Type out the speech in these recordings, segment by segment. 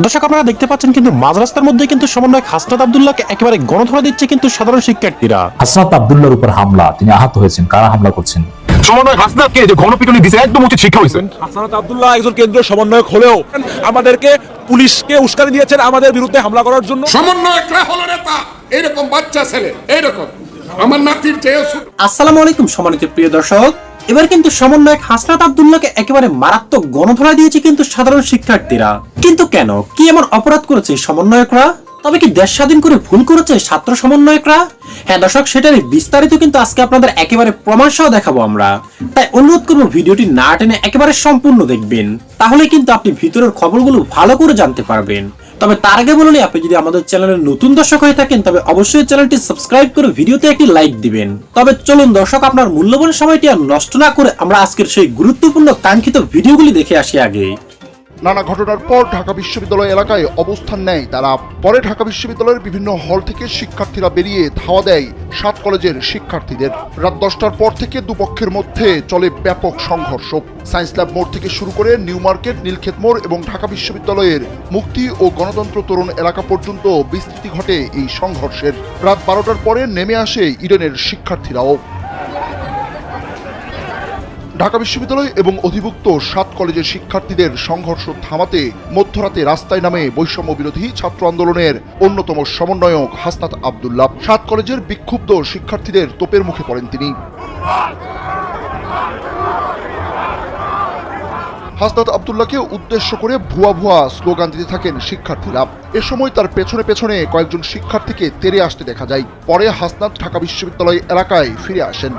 দর্শক আপনারা দেখতে পাচ্ছেন কিন্তু মাঝ রাস্তার মধ্যে কিন্তু সমন্বয়ক হাসনাত আবদুল্লাহকে একেবারে গণধরা দিচ্ছে কিন্তু সাধারণ শিক্ষার্থীরা। হাসনাত আবদুল্লার উপর হামলা তিনি আহত হয়েছেন। কারা হামলা করছেন? সমন্বয় হাসনাতকে যে গণপিটুনি দিছে একদম উচিত শিক্ষা হয়েছে। হাসানাত আব্দুল্লাহ একজন কেন্দ্রীয় সমন্বয়ক হলেও আমাদেরকে পুলিশকে উস্কানি দিয়েছেন আমাদের বিরুদ্ধে হামলা করার জন্য। সমন্বয়করা হলো নেতা এইরকম বাচ্চা ছেলে এইরকম। আমার নাতির ছোট। আসসালামু আলাইকুম সম্মানিত প্রিয় দর্শক এবার কিন্তু সমন্বয়ক হাসনাত আবদুল্লাহকে একেবারে মারাত্মক গণধরা দিয়েছে কিন্তু সাধারণ শিক্ষার্থীরা। কিন্তু কেন? কি এমন অপরাধ করেছে সমন্বয়করা? তবে কি দেশ স্বাধীন করে ভুল করেছে ছাত্র সমন্বয়করা? হ্যাঁ দর্শক, সেটারই বিস্তারিত কিন্তু আজকে আপনাদের একেবারে প্রমাণ সহ দেখাবো আমরা। তাই অনুরোধ করব ভিডিওটি না টেনে একেবারে সম্পূর্ণ দেখবেন। তাহলে কিন্তু আপনি ভিতরের খবরগুলো ভালো করে জানতে পারবেন। তবে তার আগে বলুন আপনি যদি আমাদের চ্যানেলের নতুন দর্শক হয়ে থাকেন, তবে অবশ্যই চ্যানেলটি সাবস্ক্রাইব করে ভিডিওতে একটি লাইক দিবেন। তবে চলুন দর্শক, আপনার মূল্যবান সময়টি আর নষ্ট না করে আমরা আজকের সেই গুরুত্বপূর্ণ, কাঙ্ক্ষিত ভিডিওগুলি দেখে আসি আগে নানা ঘটনার পর ঢাকা বিশ্ববিদ্যালয় এলাকায় অবস্থান নেয় তারা। পরে ঢাকা বিশ্ববিদ্যালয়ের বিভিন্ন হল থেকে শিক্ষার্থীরা বেরিয়ে ধাওয়া দেয় সাত কলেজের শিক্ষার্থীদের। রাত দশটার পর থেকে দুপক্ষের মধ্যে চলে ব্যাপক সংঘর্ষ। সায়েন্স ল্যাব মোড় থেকে শুরু করে নিউ মার্কেট, নীলক্ষেত মোড় এবং ঢাকা বিশ্ববিদ্যালয়ের মুক্তি ও গণতন্ত্র তরুণ এলাকা পর্যন্ত বিস্তৃতি ঘটে এই সংঘর্ষের। রাত বারোটার পরে নেমে আসে ইডেনের শিক্ষার্থীরাও। ঢাকা বিশ্ববিদ্যালয় এবং অধিভুক্ত সাত কলেজের শিক্ষার্থীদের সংঘর্ষ থামাতে মধ্যরাতে রাস্তায় নামে বৈষম্য বিরোধী ছাত্র আন্দোলনের অন্যতম সমন্বয়ক হাসনাত আবদুল্লাহ। সাত কলেজের বিক্ষুব্ধ শিক্ষার্থীদের তোপের মুখে পড়েন তিনি। হাসনাত আবদুল্লাহকে উদ্দেশ্য করে ভুয়া ভুয়া স্লোগান দিতে থাকেন শিক্ষার্থীরা। এ সময় তার পেছনে পেছনে কয়েকজন শিক্ষার্থীকে তেরে আসতে দেখা যায়। পরে হাসনাত ঢাকা বিশ্ববিদ্যালয় এলাকায় ফিরে আসেন।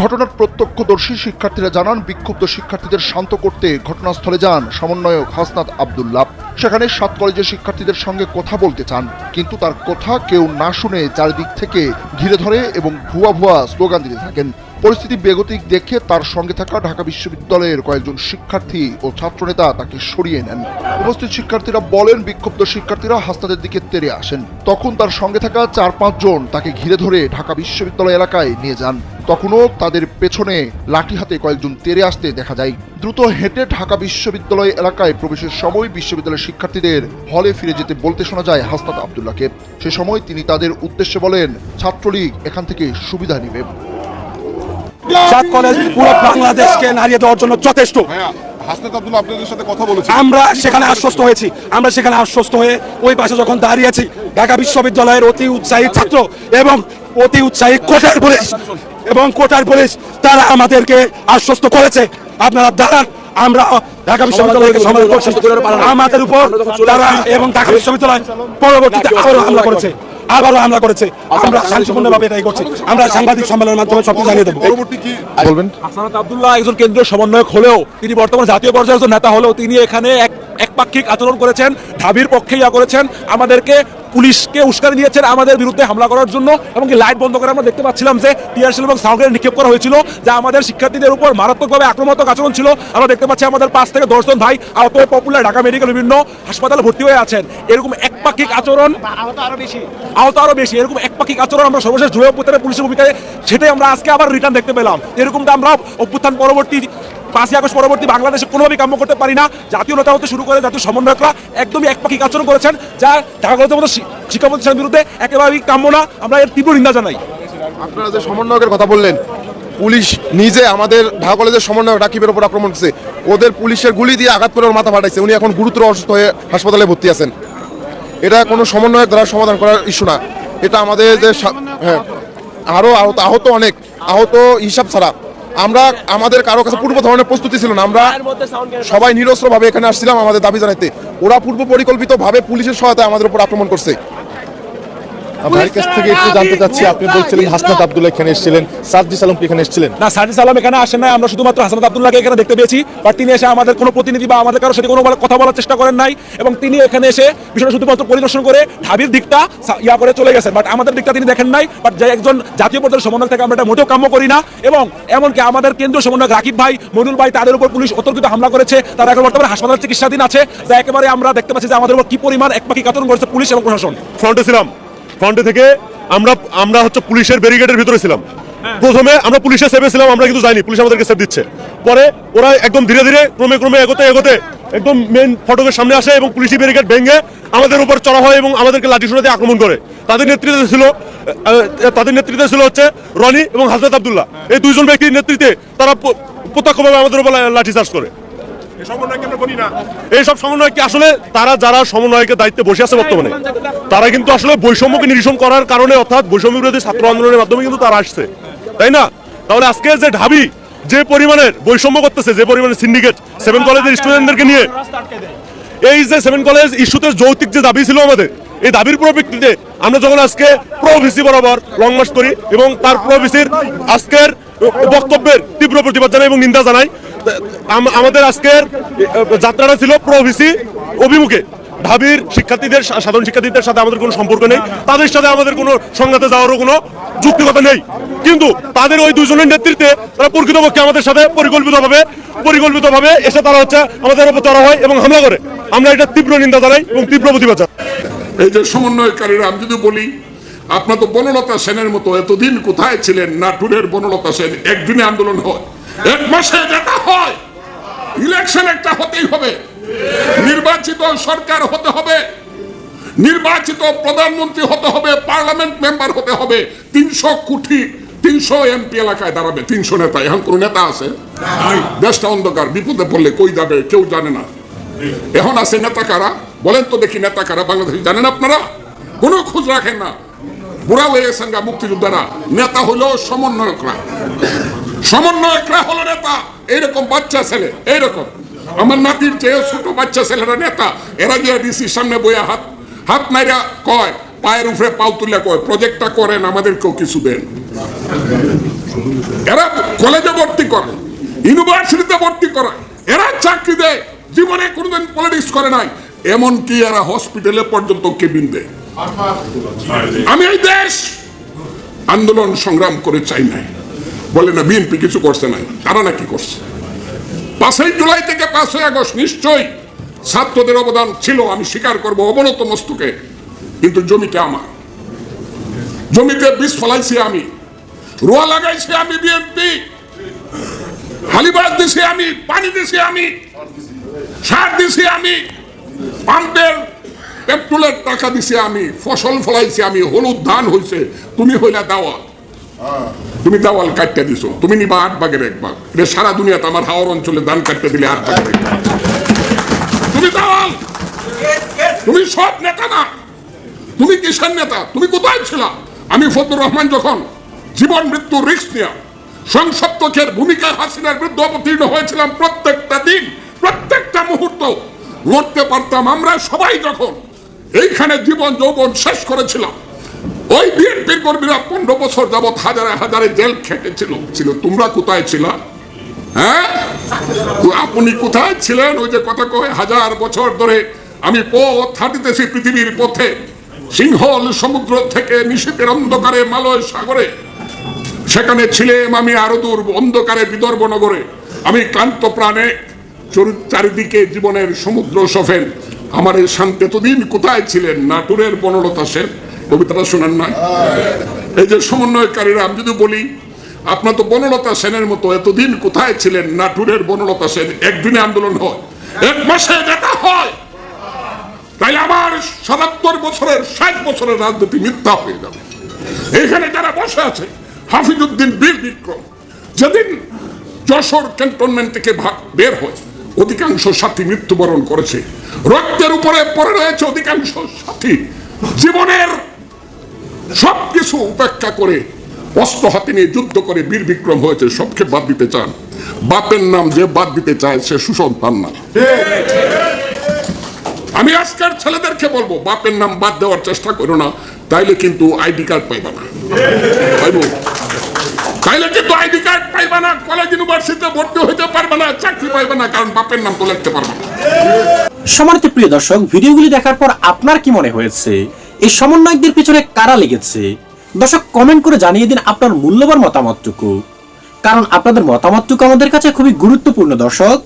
ঘটনার প্রত্যক্ষদর্শী শিক্ষার্থীরা জানান, বিক্ষুব্ধ শিক্ষার্থীদের শান্ত করতে ঘটনাস্থলে যান সমন্বয়ক হাসনাত আবদুল্লাহ। সেখানে সাত কলেজের শিক্ষার্থীদের সঙ্গে কথা বলতে চান, কিন্তু তার কথা কেউ না শুনে চারিদিক থেকে ঘিরে ধরে এবং ভুয়া ভুয়া স্লোগান দিতে থাকেন। পরিস্থিতি বেগতিক দেখে তার সঙ্গে থাকা ঢাকা বিশ্ববিদ্যালয়ের কয়েকজন শিক্ষার্থী ও ছাত্রনেতা তাকে সরিয়ে নেন। উপস্থিত শিক্ষার্থীরা বলেন, বিক্ষুব্ধ শিক্ষার্থীরা হাসনাদের দিকে তেরে আসেন। তখন তার সঙ্গে থাকা চার পাঁচজন তাকে ঘিরে ধরে ঢাকা বিশ্ববিদ্যালয় এলাকায় নিয়ে যান। তখনও তাদের পেছনে লাঠি হাতে কয়েকজন তেরে আসতে দেখা যায়। দ্রুত হেঁটে ঢাকা বিশ্ববিদ্যালয় এলাকায় প্রবেশের সময় বিশ্ববিদ্যালয়ের শিক্ষার্থীদের হলে ফিরে যেতে বলতে শোনা যায় হাসনাত আবদুল্লাহকে। সে সময় তিনি তাদের উদ্দেশ্যে বলেন, ছাত্রলীগ এখান থেকে সুবিধা নেবে। সাত কলেজ পুরো বাংলাদেশকে নাড়িয়ে দেওয়ার জন্য যথেষ্ট। হাসনাত আব্দুল্লাহ আপনাদের সাথে কথা বলেছি। আমরা সেখানে আশ্বস্ত হয়েছি। আমরা সেখানে আশ্বস্ত হয়ে ওই পাশে যখন দাঁড়িয়েছি ঢাকা বিশ্ববিদ্যালয়ের অতি উৎসাহী ছাত্র এবং অতি উৎসাহী কোটার পুলিশ এবং কোটার পুলিশ তারা আমাদেরকে আশ্বস্ত করেছে। আপনারা দাঁড়ান আমরা ঢাকা বিশ্ববিদ্যালয়কে করছি। আমাদের উপর তারা এবং ঢাকা বিশ্ববিদ্যালয় পরবর্তীতে আবারও হামলা করেছে। আবারও হামলা করেছে। আমরা শান্তিপূর্ণভাবে এটাই করছি। আমরা সাংবাদিক সম্মেলনের মাধ্যমে সবকিছু জানিয়ে দেবো। পরবর্তী কি? বলবেন? হাসানাত আব্দুল্লাহ একজন কেন্দ্রীয় সমন্বয়ক হলেও তিনি বর্তমান জাতীয় পর্যায়ের নেতা হলেও তিনি এখানে এক একপাক্ষিক আচরণ করেছেন ঢাবির পক্ষে ইয়া করেছেন আমাদেরকে পুলিশকে উস্কানি দিয়েছেন আমাদের বিরুদ্ধে হামলা করার জন্য এবং লাইট বন্ধ করে আমরা দেখতে পাচ্ছিলাম যে টিয়ারশেল এবং সাউন্ড গ্রেনেড নিক্ষেপ করা হয়েছিল যা আমাদের শিক্ষার্থীদের উপর মারাত্মকভাবে আক্রমণাত্মক আচরণ ছিল। আমরা দেখতে পাচ্ছি আমাদের পাঁচ থেকে দশজন ভাই আহত হয়ে পপুলার ঢাকা মেডিকেল বিভিন্ন হাসপাতালে ভর্তি হয়ে আছেন। এরকম একপাক্ষিক আচরণ আহত আরও বেশি। আহত আরও বেশি। এরকম একপাক্ষিক আচরণ আমরা সর্বশেষ জুয়ে অভ্যুত্থানের পুলিশের ভূমিকায় সেটাই আমরা আজকে আবার রিটার্ন দেখতে পেলাম। এরকমটা আমরা অভ্যুত্থান পরবর্তী পাঁচই আগস্ট পরবর্তী বাংলাদেশে কোনোভাবেই কাম্য করতে পারি না। জাতীয় নেতা হতে শুরু করে জাতীয় সমন্বয়করা একদমই একপাক্ষিক আচরণ করেছেন, যা ঢাকা কলেজের মতো শিক্ষা প্রতিষ্ঠানের বিরুদ্ধে একেবারেই কাম্য না। আমরা এর তীব্র নিন্দা জানাই। আপনারা যে সমন্বয়কের কথা বললেন, পুলিশ নিজে আমাদের ঢাকা কলেজের সমন্বয়ক রাকিবের উপর আক্রমণ করছে। ওদের পুলিশের গুলি দিয়ে আঘাত করে ওর মাথা ফাটাইছে। উনি এখন গুরুতর অসুস্থ হয়ে হাসপাতালে ভর্তি আছেন। এটা কোনো সমন্বয়ক দ্বারা সমাধান করার ইস্যু না। এটা আমাদের যে হ্যাঁ আরও আহত আহত অনেক। আহত হিসাব ছাড়া। আমরা আমাদের কারও কাছে পূর্ব ধরনের প্রস্তুতি ছিল না। আমরা সবাই নিরস্ত্রভাবে এখানে আসছিলাম আমাদের দাবি জানাইতে। ওরা পূর্ব পরিকল্পিত ভাবে পুলিশের সহায়তায় আমাদের উপর আক্রমণ করছে। ভাইয়ের কাছ থেকে একটু জানতে চাচ্ছি আপনি বলছিলেন হাসনাত আব্দুল্লাহ এখানে এসেছিলেন কি এখানে এসেছিলেন? না এখানে আসেন নাই আমরা শুধুমাত্র হাসানাত আব্দুল্লাহকে এখানে দেখতে পেয়েছি বাট তিনি এসে আমাদের কোনো প্রতিনিধি বা আমাদের কারও সাথে কোনো কথা বলার চেষ্টা করেন নাই এবং তিনি এখানে এসে বিষয়টা শুধুমাত্র পরিদর্শন করে ঢাবির দিকটা ইয়া করে চলে গেছেন বাট আমাদের দিকটা তিনি দেখেন নাই বাট যে একজন জাতীয় পর্যায়ের সমন্বয় থেকে আমরা এটা মোটেও কাম্য করি না এবং এমনকি আমাদের কেন্দ্রীয় সমন্বয়ক রাকিব ভাই মনুল ভাই তাদের উপর পুলিশ অতর্কিত হামলা করেছে তারা এখন বর্তমানে হাসপাতালে চিকিৎসাধীন আছে যা একেবারে আমরা দেখতে পাচ্ছি যে আমাদের উপর কি পরিমাণ একপাকি আচরণ করেছে পুলিশ এবং প্রশাসন। ফ্রন্টে ছিলাম। ফ্রন্টে থেকে আমরা আমরা হচ্ছে পুলিশের ব্যারিকেডের ভিতরে ছিলাম। প্রথমে আমরা পুলিশের সেভে ছিলাম আমরা কিন্তু যাইনি পুলিশ আমাদেরকে সেভ দিচ্ছে। পরে ওরা একদম ধীরে ধীরে ক্রমে ক্রমে এগোতে এগোতে একদম মেন ফটকের সামনে আসে এবং পুলিশি ব্যারিকেড ভেঙে আমাদের উপর চড়া হয় এবং আমাদেরকে লাঠি দিয়ে আক্রমণ করে। তাদের নেতৃত্বে ছিল তাদের নেতৃত্বে ছিল হচ্ছে রনি এবং হাজরত আব্দুল্লাহ। এই দুইজন ব্যক্তির নেতৃত্বে তারা প্রত্যক্ষভাবে আমাদের উপর লাঠি চার্জ করে। এইসব সমন্বয় কি আসলে তারা যারা সমন্বয়কে দায়িত্বে বসে আছে বর্তমানে, তারা কিন্তু আসলে বৈষম্যকে নিরসন করার কারণে অর্থাৎ বৈষম্য বিরোধী ছাত্র আন্দোলনের মাধ্যমে কিন্তু তারা আসছে, তাই না? তাহলে আজকে যে ঢাবি যে পরিমাণের বৈষম্য করতেছে, যে পরিমাণে সিন্ডিকেট সেভেন কলেজের স্টুডেন্টদেরকে নিয়ে, এই যে সেভেন কলেজ ইস্যুতে যৌতিক যে দাবি ছিল আমাদের এই দাবির পরিপ্রেক্ষিতে আমরা যখন আজকে প্রভিসি বরাবর লং মার্চ করি এবং তার প্রভিসির আজকের বক্তব্যের তীব্র প্রতিবাদ জানাই এবং নিন্দা জানাই আমাদের আজকের যাত্রাটা ছিল প্রভিসি অভিমুখে। ঢাবির শিক্ষার্থীদের সাধারণ শিক্ষার্থীদের সাথে আমাদের কোনো সম্পর্ক নেই, তাদের সাথে আমাদের কোনো সংঘাতে যাওয়ারও কোনো যুক্তিকতা নেই। কিন্তু তাদের ওই দুজনের নেতৃত্বে তারা প্রকৃতপক্ষে আমাদের সাথে পরিকল্পিতভাবে পরিকল্পিতভাবে এসে তারা হচ্ছে আমাদের উপর চড়া হয় এবং হামলা করে। আমরা এটা তীব্র নিন্দা জানাই এবং তীব্র প্রতিবাদ জানাই। এই যে সমন্বয়কারীরা আমি যদি বলি আপনার তো বনলতা সেনের মতো এতদিন কোথায় ছিলেন? নাটুরের বনলতা সেন একদিনে আন্দোলন হয় এক মাসে যেটা হয়। ইলেকশন একটা হতেই হবে। নির্বাচিত সরকার হতে হবে। নির্বাচিত প্রধানমন্ত্রী হতে হবে পার্লামেন্ট মেম্বার হতে হবে। তিনশো কোটি তিনশো এমপি এলাকায় দাঁড়াবে তিনশো নেতা। এখন কোন নেতা আছে? দেশটা অন্ধকার বিপদে পড়লে কই যাবে? কেউ জানে না। এখন আছে নেতা কারা? বলেন তো দেখি নেতা কারা বাংলাদেশ জানেন আপনারা? কোনো খোঁজ রাখেন না। বুড়া হয়ে গেছেন গা মুক্তিযোদ্ধারা। নেতা হলো সমন্বয়করা। সমন্বয়করা হলো নেতা। এইরকম বাচ্চা ছেলে, এইরকম। আমার নাতির চেয়ে ছোট বাচ্চা ছেলেরা নেতা। এরা গিয়ে ডিসির সামনে বইয়া হাত হাত নাইরা কয়, পায়ের উপরে পাও তুলে কয় প্রজেক্টটা করেন, আমাদেরকেও কিছু দেন। এরা কলেজে ভর্তি করে ইউনিভার্সিটিতে ভর্তি করে। এরা চাকরি দেয়। জীবনে কোনোদিন পলিটিক্স করে নাই। এমনকি এরা হসপিটালে পর্যন্ত কেবিন দেয়। আমি এই দেশ আন্দোলন সংগ্রাম করে চাই নাই। বলে না বিএনপি কিছু করছে নাই, তারা নাকি করছে। পাঁচই জুলাই থেকে পাঁচই আগস্ট নিশ্চয়ই ছাত্রদের অবদান ছিল, আমি স্বীকার করব, অবনত মস্তকে, কিন্তু জমিটা আমার। জমিতে বীজ ফলাইছি আমি, রোয়া লাগাইছি আমি বিএনপি হালিবাদ দিছি আমি, পানি দিছি আমি, সার দিছি আমি পাম্পের পেট্রোলের টাকা দিছি আমি ফসল ফলাইছি আমি হলুদ ধান হইছে তুমি হইলা দাওয়াল। তুমি দাওয়াল কাটতে দিছো তুমি নিবা আট ভাগের এক ভাগ। এটা সারা দুনিয়াতে আমার হাওয়ার অঞ্চলে ধান কাটতে দিলে আট ভাগের এক। তুমি দাওয়াল। তুমি সব নেতা না। তুমি কিসের নেতা? তুমি কোথায় ছিলা? আমি ফজলুর রহমান যখন জীবন মৃত্যু রিস্ক নিয়ে সংসপ্তকের ভূমিকায় হাসিনার বিরুদ্ধে অবতীর্ণ হয়েছিলাম প্রত্যেকটা দিন প্রত্যেকটা মুহূর্ত লড়তে পারতাম আমরা সবাই যখন। এইখানে জীবন যৌবন শেষ করেছিলাম। ওই বিএনপির কর্মীরা পনেরো বছর যাবৎ হাজারে হাজারে জেল খেটেছিল। ছিল, তোমরা কোথায় ছিলা? হ্যাঁ? আপনি কোথায় ছিলেন? ওই যে কথা কয়, হাজার বছর ধরে আমি পথ হাঁটিতেছি পৃথিবীর পথে। সিংহল সমুদ্র থেকে নিশীতের অন্ধকারে, মালয় সাগরে। সেখানে ছিলাম আমি আরও দূর, অন্ধকারে বিদর্ভ নগরে। আমি ক্লান্ত প্রাণে চারিদিকে জীবনের সমুদ্র সফেন আমার এই শান্তি এতদিন কোথায় ছিলেন? নাটুরের বনলতা সেন। কবিতাটা শোনেন না এই যে সমন্বয়কারীরা, আমি যদি বলি, আপনার তো বনলতা সেনের মতো এতদিন কোথায় ছিলেন? নাটুরের বনলতা সেন একদিনে আন্দোলন হয়, এক মাসে যেটা হয়। তাই আমার সাতাত্তর বছরের, ষাট বছরের রাজনীতি মিথ্যা হয়ে যাবে। এখানে যারা বসে আছে, হাফিজউদ্দিন বীর বিক্রম, যেদিন যশোর ক্যান্টনমেন্ট থেকে বের হয় অধিকাংশ সাথী মৃত্যুবরণ করেছে। রক্তের উপরে পড়ে রয়েছে অধিকাংশ সাথী। জীবনের সবকিছু উপেক্ষা করে অস্ত্র হাতে নিয়ে যুদ্ধ করে বীর বিক্রম হয়েছে, সবকে বাদ দিতে চান। বাপের নাম যে বাদ দিতে চায়, সে সুসন্তান না। আমি আজকের ছেলেদেরকে বলব, বাপের নাম বাদ দেওয়ার চেষ্টা করো না, তাইলে কিন্তু আইডি কার্ড পাইবা না। তাইলে কিন্তু আইডি কার্ড পাইবা না, কলেজ, ইউনিভার্সিটিতে ভর্তি হইতে পারবে না, কারণ বাপের নাম তো লিখতে পারবে না। প্রিয় দর্শক, ভিডিওগুলি দেখার পর আপনার কি মনে হয়েছে? এই সমন্বয়কদের পিছনে কারা লেগেছে? দর্শক কমেন্ট করে জানিয়ে দিন আপনার মূল্যবান মতামতটুকু। কারণ আপনাদের মতামতটুকু আমাদের কাছে খুবই গুরুত্বপূর্ণ দর্শক।